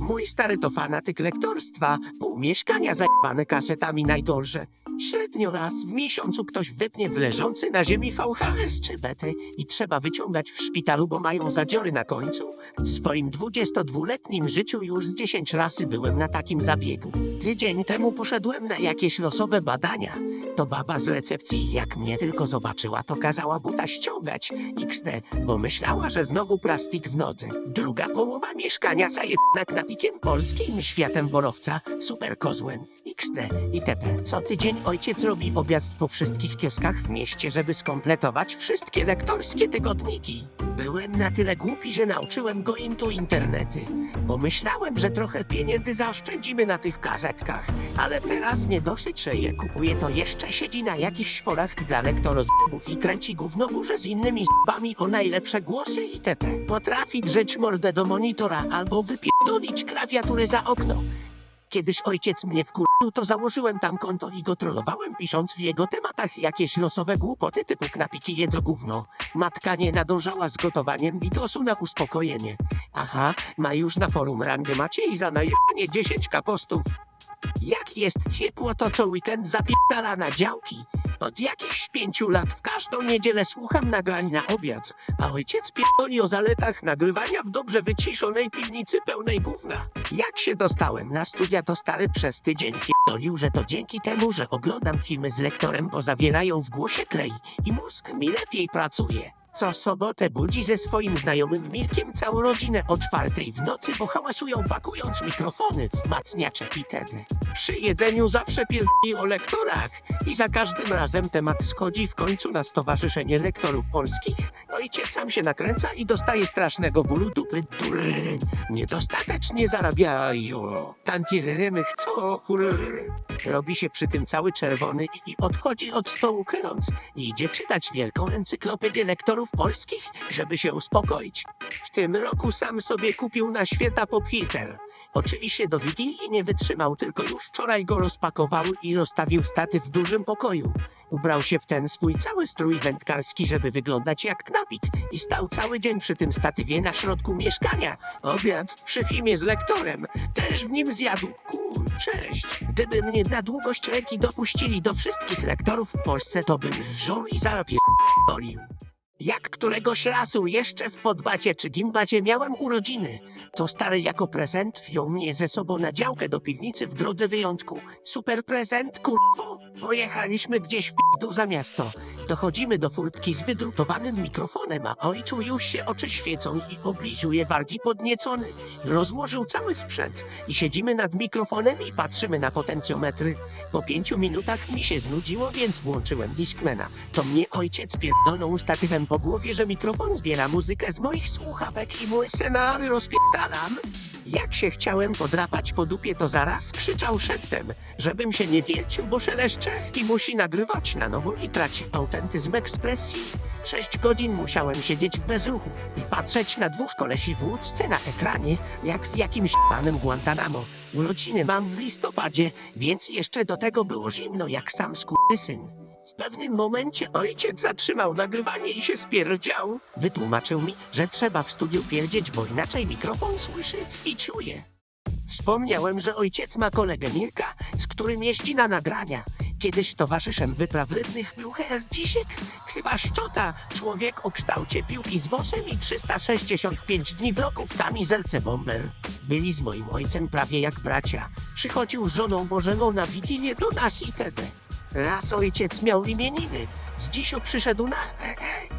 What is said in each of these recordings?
Mój stary to fanatyk lektorstwa, pół mieszkania zajebane kasetami najgorsze. Średnio raz w miesiącu ktoś wdepnie w leżący na ziemi VHS czy betę i trzeba wyciągać w szpitalu, bo mają zadziory na końcu. W swoim 22-letnim życiu już z 10 razy byłem na takim zabiegu. Tydzień temu poszedłem na jakieś losowe badania. To baba z recepcji, jak mnie tylko zobaczyła, to kazała buta ściągać. XD, bo myślała, że znowu plastik w nodze. Druga połowa mieszkania zajebana knapikiem polskim, światem borowca, super kozłem. XD, itp. Co tydzień ojciec robi objazd po wszystkich kioskach w mieście, żeby skompletować wszystkie lektorskie tygodniki. Byłem na tyle głupi, że nauczyłem go intu internety. Bo myślałem, że trochę pieniędzy zaoszczędzimy na tych kazetkach. Ale teraz nie dosyć, że je kupuje, to jeszcze siedzi na jakichś forach dla lektorozbów i kręci gówno burze z innymi zbami o najlepsze głosy itp. Potrafi drzeć mordę do monitora albo wypierdolić klawiaturę za okno. Kiedyś ojciec mnie wkurzył, to założyłem tam konto i go trollowałem, pisząc w jego tematach jakieś losowe głupoty typu knapiki jedzą gówno. Matka nie nadążała z gotowaniem bitosu na uspokojenie. Aha, ma już na forum rangę Maciej za najebanie 10 kapostów. Jak jest ciepło, to co weekend zapierdala na działki. Od jakichś pięciu lat w każdą niedzielę słucham nagrań na obiad, a ojciec pierdoli o zaletach nagrywania w dobrze wyciszonej piwnicy pełnej gówna. Jak się dostałem na studia, to stary przez tydzień pierdolił, że to dzięki temu, że oglądam filmy z lektorem, bo zawierają w głosie klej i mózg mi lepiej pracuje. Co sobotę budzi ze swoim znajomym Mirkiem całą rodzinę o czwartej w nocy, bo hałasują pakując mikrofony, wmacniacze itd. Przy jedzeniu zawsze pierdoli o lektorach i za każdym razem temat schodzi w końcu na Stowarzyszenie Lektorów Polskich. Ojciec sam się nakręca i dostaje strasznego bólu dupy. Durry, niedostatecznie zarabiają. Tantiryrymy chcą, kurry. Robi się przy tym cały czerwony i odchodzi od stołu kryjąc. I idzie czytać wielką encyklopedię lektorów polskich, żeby się uspokoić. W tym roku sam sobie kupił na święta popiter. Oczywiście do Wigilii nie wytrzymał, tylko już wczoraj go rozpakował i rozstawił staty w dużym pokoju. Ubrał się w ten swój cały strój wędkarski, żeby wyglądać jak knapik i stał cały dzień przy tym statywie na środku mieszkania. Obiad przy filmie z lektorem. Też w nim zjadł. Kur, cześć. Gdyby mnie na długość ręki dopuścili do wszystkich lektorów w Polsce, to bym wziął i zapierdolił. Jak któregoś razu jeszcze w Podbacie czy Gimbacie miałem urodziny, to stary jako prezent wziął mnie ze sobą na działkę do piwnicy w drodze wyjątku. Super prezent, kurwo! Pojechaliśmy gdzieś w pizdu za miasto. Dochodzimy do furtki z wydrutowanym mikrofonem, a ojcu już się oczy świecą i obliżuje wargi podniecony. Rozłożył cały sprzęt i siedzimy nad mikrofonem i patrzymy na potencjometry. Po pięciu minutach mi się znudziło, więc włączyłem Discmana. To mnie ojciec pierdolnął statywem po głowie, że mikrofon zbiera muzykę z moich słuchawek i mój scenary rozpierdalam. Jak się chciałem podrapać po dupie, to zaraz krzyczał szeptem, żebym się nie wiercił, bo szeleszcze i musi nagrywać na nowo i traci autentyzm ekspresji. Sześć godzin musiałem siedzieć w bezruchu i patrzeć na dwóch kolesi w łódce na ekranie, jak w jakimś panem Guantanamo. Urodziny mam w listopadzie, więc jeszcze do tego było zimno jak sam syn. W pewnym momencie ojciec zatrzymał nagrywanie i się spierdział. Wytłumaczył mi, że trzeba w studiu pierdzieć, bo inaczej mikrofon słyszy i czuje. Wspomniałem, że ojciec ma kolegę Mirka, z którym jeździ na nagrania. Kiedyś towarzyszem wypraw rybnych był HS Dzisiek, chyba Szczota, człowiek o kształcie piłki z wosem i 365 dni w roku w kamizelce bomber. Byli z moim ojcem prawie jak bracia. Przychodził z żoną Bożeną na Wigilię do nas itd. Raz ojciec miał imieniny. Z dzisiu przyszedł na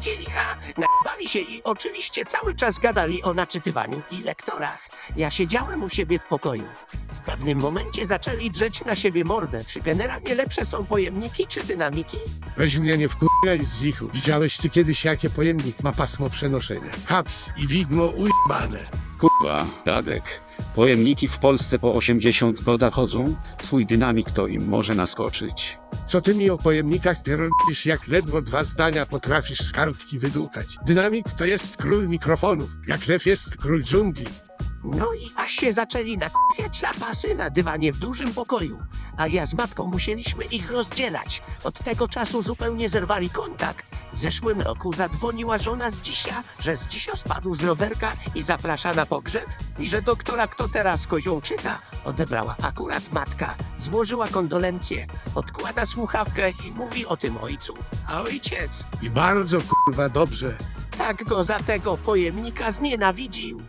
kielicha. Nabali się i oczywiście cały czas gadali o naczytywaniu i lektorach. Ja siedziałem u siebie w pokoju. W pewnym momencie zaczęli drzeć na siebie mordę. Czy generalnie lepsze są pojemniki czy dynamiki? Weź mnie nie wkurwiaj z wichu. Widziałeś ty kiedyś jakie pojemnik ma pasmo przenoszenia? Haps i widmo ujebane. Kurwa, Radek. Pojemniki w Polsce po 80 goda chodzą, twój dynamik to im może naskoczyć. Co ty mi o pojemnikach pieronisz, jak ledwo dwa zdania potrafisz z kartki wydłukać? Dynamik to jest król mikrofonów, jak lew jest król dżungli. No i aż się zaczęli nakupiać zapasy na dywanie w dużym pokoju, a ja z matką musieliśmy ich rozdzielać. Od tego czasu zupełnie zerwali kontakt. W zeszłym roku zadzwoniła żona z dzisia, że z dzisia spadł z rowerka i zaprasza na pogrzeb i że doktora, kto teraz kozią czyta, odebrała akurat matka. Złożyła kondolencje, odkłada słuchawkę i mówi o tym ojcu. A ojciec I bardzo kurwa dobrze. tak go za tego pojemnika znienawidził.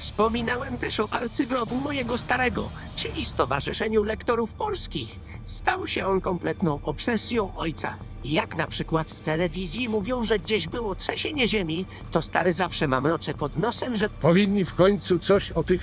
Wspominałem też o arcywrogu mojego starego, czyli Stowarzyszeniu Lektorów Polskich. Stał się on kompletną obsesją ojca. Jak na przykład w telewizji mówią, że gdzieś było trzęsienie ziemi, to stary zawsze ma mrocze pod nosem, że Powinni w końcu coś o tych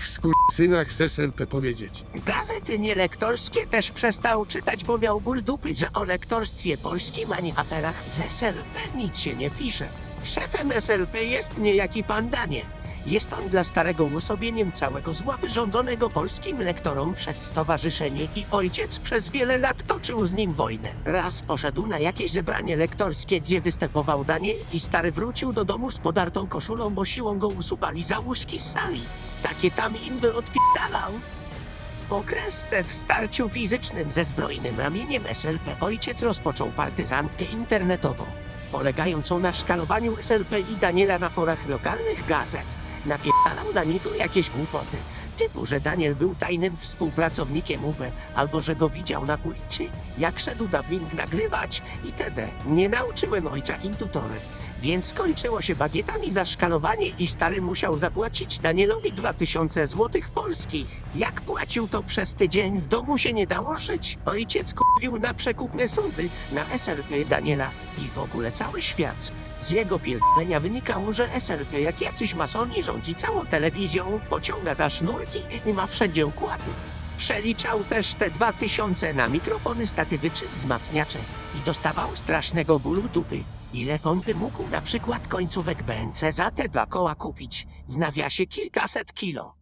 synach z SLP powiedzieć. Gazety nielektorskie też przestał czytać, bo miał ból dupy, że o lektorstwie polskim ani aferach w SLP nic się nie pisze. Szefem SLP jest niejaki pan Danie. Jest on dla starego uosobieniem całego zła wyrządzonego polskim lektorom przez stowarzyszenie i ojciec przez wiele lat toczył z nim wojnę. Raz poszedł na jakieś zebranie lektorskie, gdzie występował Danie i stary wrócił do domu z podartą koszulą, bo siłą go usuwali za łóżki z sali. Takie tam im by odpierdalał. Po kresce w starciu fizycznym ze zbrojnym ramieniem SLP ojciec rozpoczął partyzantkę internetową, polegającą na szkalowaniu SLP i Daniela na forach lokalnych gazet. Napierdalał na niego jakieś głupoty, typu, że Daniel był tajnym współpracownikiem UB, albo że go widział na ulicy, jak szedł dubbing nagrywać itd. Nie nauczyłem ojca intutorem. Więc skończyło się bagietami za szkalowanie i stary musiał zapłacić Danielowi 2000 złotych polskich. Jak płacił to przez tydzień, w domu się nie dało żyć. Ojciec kupił na przekupne sądy, na SLP Daniela i w ogóle cały świat. Z jego pierdolenia wynikało, że SLP jak jacyś masoni rządzi całą telewizją, pociąga za sznurki i ma wszędzie układy. Przeliczał też te dwa tysiące na mikrofony, statywy czy wzmacniacze i dostawał strasznego bólu dupy. Ile by mógł na przykład końcówek BNC za te dwa koła kupić? W nawiasie kilkaset kilo.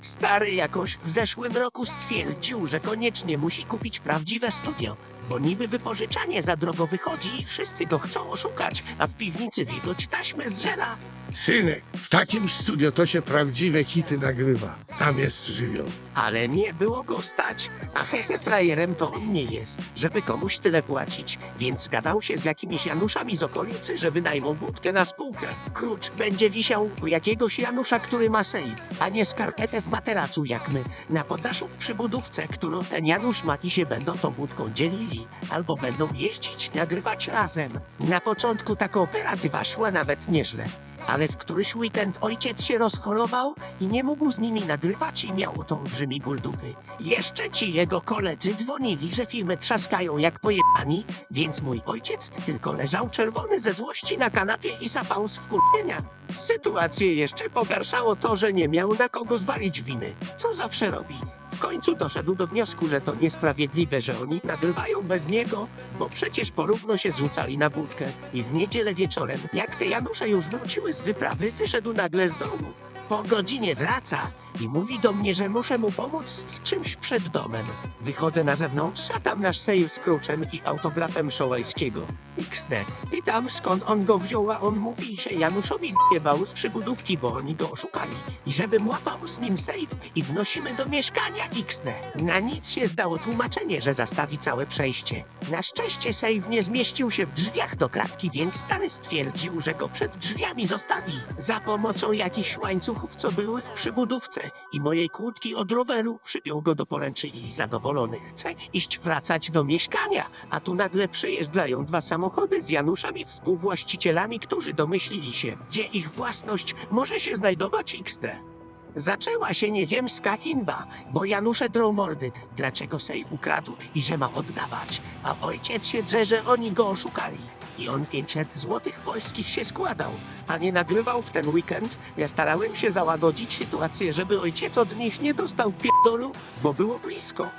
Stary jakoś w zeszłym roku stwierdził, że koniecznie musi kupić prawdziwe studio, bo niby wypożyczanie za drogo wychodzi i wszyscy go chcą oszukać, a w piwnicy widać taśmę z żela. Synek, w takim studio to się prawdziwe hity nagrywa. Tam jest żywioł. Ale nie było go stać, a hehe frajerem to on nie jest, żeby komuś tyle płacić, więc gadał się z jakimiś Januszami z okolicy, że wynajmą budkę na spółkę. Klucz będzie wisiał u jakiegoś Janusza, który ma sejf, a nie skarpetę w materacu jak my, na poddaszu w przybudówce, którą ten Janusz ma i się będą tą budką dzielili, albo będą jeździć, nagrywać razem. Na początku ta kooperatywa szła nawet nieźle. Ale w któryś weekend ojciec się rozchorował i nie mógł z nimi nagrywać i miał to olbrzymi ból dupy. Jeszcze ci jego koledzy dzwonili, że firmy trzaskają jak pojebani, więc mój ojciec tylko leżał czerwony ze złości na kanapie i sapał z wkurwienia. Sytuację jeszcze pogarszało to, że nie miał na kogo zwalić winy, co zawsze robi. W końcu doszedł do wniosku, że to niesprawiedliwe, że oni nagrywają bez niego, bo przecież porówno się zrzucali na budkę. I w niedzielę wieczorem, jak te Janusze już wróciły z wyprawy, wyszedł nagle z domu. Po godzinie wraca i mówi do mnie, że muszę mu pomóc z czymś przed domem. Wychodzę na zewnątrz, a tam nasz sejf z kruczem i autografem Szołajskiego. XD. Pytam skąd on go wziął, a on mówi, że Januszowi zjebał z przybudówki, bo oni go oszukali. I żebym łapał z nim sejf i wnosimy do mieszkania XD. Na nic się zdało tłumaczenie, że zastawi całe przejście. Na szczęście sejf nie zmieścił się w drzwiach do kratki, więc stary stwierdził, że go przed drzwiami zostawi. Za pomocą jakichś łańcuchów, co były w przybudówce i mojej kłódki od roweru przypiął go do poręczy i zadowolony chce iść wracać do mieszkania, a tu nagle przyjeżdżają dwa samochody z Januszami współwłaścicielami, którzy domyślili się, gdzie ich własność może się znajdować XD. Zaczęła się nieziemska inba, bo Janusze drą mordy, dlaczego sejf ukradł i że ma oddawać, a ojciec się drze, że oni go oszukali. I on 500 złotych polskich się składał, a nie nagrywał w ten weekend. Ja starałem się załagodzić sytuację, żeby ojciec od nich nie dostał w pierdolu, bo było blisko.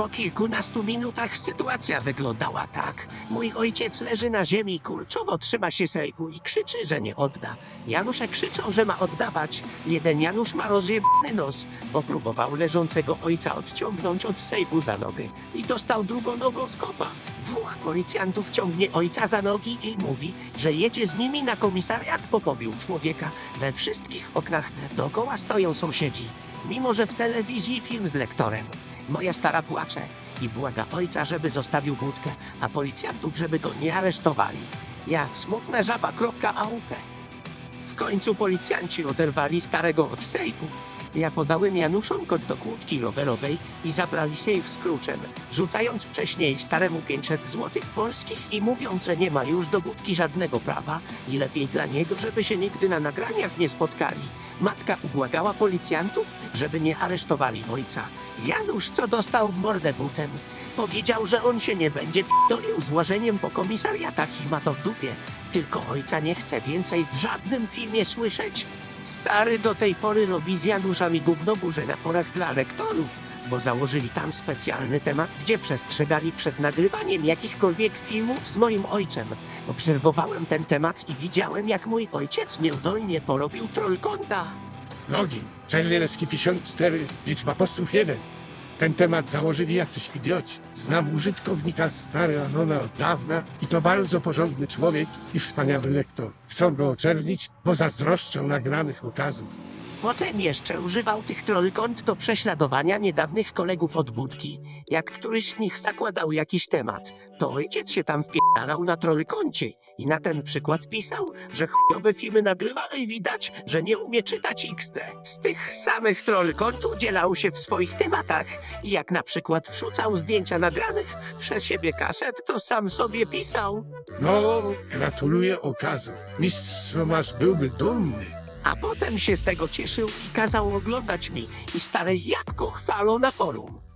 Po kilkunastu minutach sytuacja wyglądała tak. Mój ojciec leży na ziemi, kurczowo trzyma się sejfu i krzyczy, że nie odda. Janusze krzyczą, że ma oddawać. Jeden Janusz ma rozjebany nos, bo próbował leżącego ojca odciągnąć od sejfu za nogę i dostał drugą nogą z kopa. Dwóch policjantów ciągnie ojca za nogi i mówi, że jedzie z nimi na komisariat, bo pobił człowieka. We wszystkich oknach dookoła stoją sąsiedzi, mimo że w telewizji film z lektorem. Moja stara płacze i błaga ojca, żeby zostawił budkę, a policjantów, żeby go nie aresztowali. Ja smutna żaba.aup. W końcu policjanci oderwali starego od sejfu. Ja podałem Januszom kod do kłódki rowerowej i zabrali sejf z kluczem, rzucając wcześniej staremu 500 złotych polskich i mówiąc, że nie ma już do budki żadnego prawa i lepiej dla niego, żeby się nigdy na nagraniach nie spotkali. Matka ubłagała policjantów, żeby nie aresztowali ojca. Janusz, co dostał w mordę butem, powiedział, że on się nie będzie p***olił z łażeniem po komisariatach i ma to w dupie. Tylko ojca nie chce więcej w żadnym filmie słyszeć. Stary do tej pory robi z Januszami gównoburze na forach dla rektorów, bo założyli tam specjalny temat, gdzie przestrzegali przed nagrywaniem jakichkolwiek filmów z moim ojcem. Obserwowałem ten temat i widziałem, jak mój ojciec nieudolnie porobił trollkonta. Login. Czerwielewski 54, liczba postów 1. Ten temat założyli jacyś idioci. Znam użytkownika stary Anona od dawna i to bardzo porządny człowiek i wspaniały lektor. Chcą go oczernić, bo zazdroszczą nagranych ukazów. Potem jeszcze używał tych trollkont do prześladowania niedawnych kolegów od budki. Jak któryś z nich zakładał jakiś temat, to ojciec się tam wpierdalał na trollkoncie i na ten przykład pisał, że chujowe filmy nagrywa i widać, że nie umie czytać XD. Z tych samych trollkont udzielał się w swoich tematach i jak na przykład wrzucał zdjęcia nagranych przez siebie kaset, to sam sobie pisał. No, gratuluję okazu. Mistrz Tomasz byłby dumny. A potem się z tego cieszył i kazał oglądać mi i stare jabłko chwalą na forum.